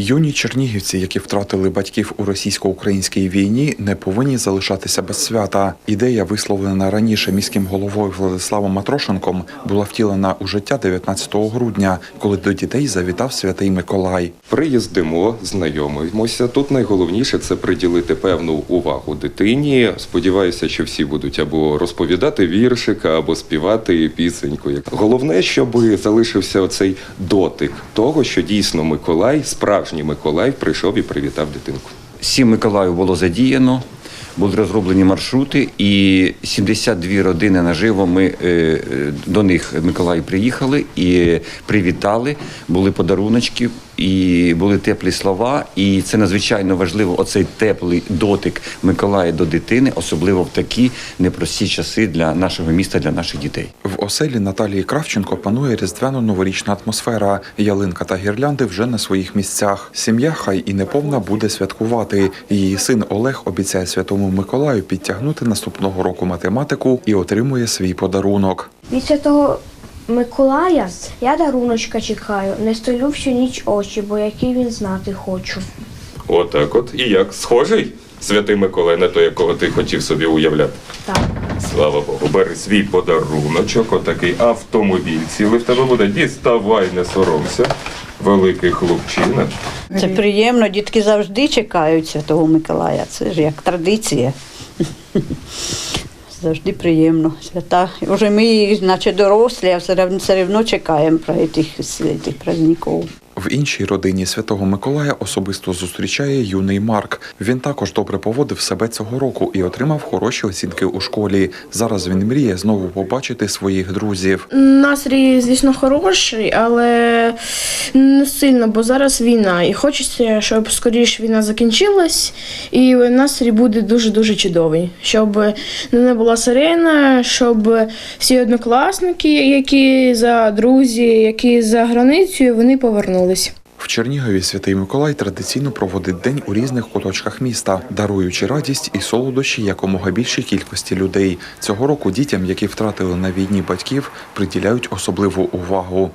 Юні чернігівці, які втратили батьків у російсько-українській війні, не повинні залишатися без свята. Ідея, висловлена раніше міським головою Владиславом Матрошенком, була втілена у життя 19 грудня, коли до дітей завітав святий Миколай. Приїздимо, знайомимося. Тут найголовніше це приділити певну увагу дитині. Сподіваюся, що всі будуть або розповідати віршика, або співати пісеньку. Головне, щоб залишився оцей дотик того, що дійсно Миколай, справжній Миколай, прийшов і привітав дитинку. Сім Миколаїв було задіяно, були розроблені маршрути, і 72 родини наживо ми е, е, до них Миколаї приїхали і привітали. Були подаруночки, і були теплі слова. І це надзвичайно важливо. Оцей теплий дотик Миколая до дитини, особливо в такі непрості часи для нашого міста, для наших дітей. В оселі Наталії Кравченко панує різдвяно-новорічна атмосфера. Ялинка та гірлянди вже на своїх місцях. Сім'я хай і неповна буде святкувати. Її син Олег обіцяє святому Миколаю підтягнути наступного року математику і отримує свій подарунок. Від святого Миколая я даруночка чекаю, не столю всю ніч очі, бо який він знати хочу. Отак, от і як схожий святий Миколай на той, якого ти хотів собі уявляти. Так. Слава Богу, бери свій подаруночок, отакий автомобіль цілий в тебе буде. Діставай, не соромся. Великий хлопчина. Це приємно, дітки завжди чекають Святого Миколая. Це ж як традиція. Завжди приємно. Свята. Уже ми, наче дорослі, а все одно чекаємо про цих праздників. Іншій родині святого Миколая особисто зустрічає юний Марк. Він також добре поводив себе цього року і отримав хороші оцінки у школі. Зараз він мріє знову побачити своїх друзів. Настрій, звісно, хороший, але не сильно, бо зараз війна. І хочеться, щоб скоріше війна закінчилась, і настрій буде дуже-дуже чудовий. Щоб не була сирена, щоб всі однокласники, які за друзі, які за границею, вони повернулись. В Чернігові святий Миколай традиційно проводить день у різних куточках міста, даруючи радість і солодощі якомога більшій кількості людей. Цього року дітям, які втратили на війні батьків, приділяють особливу увагу.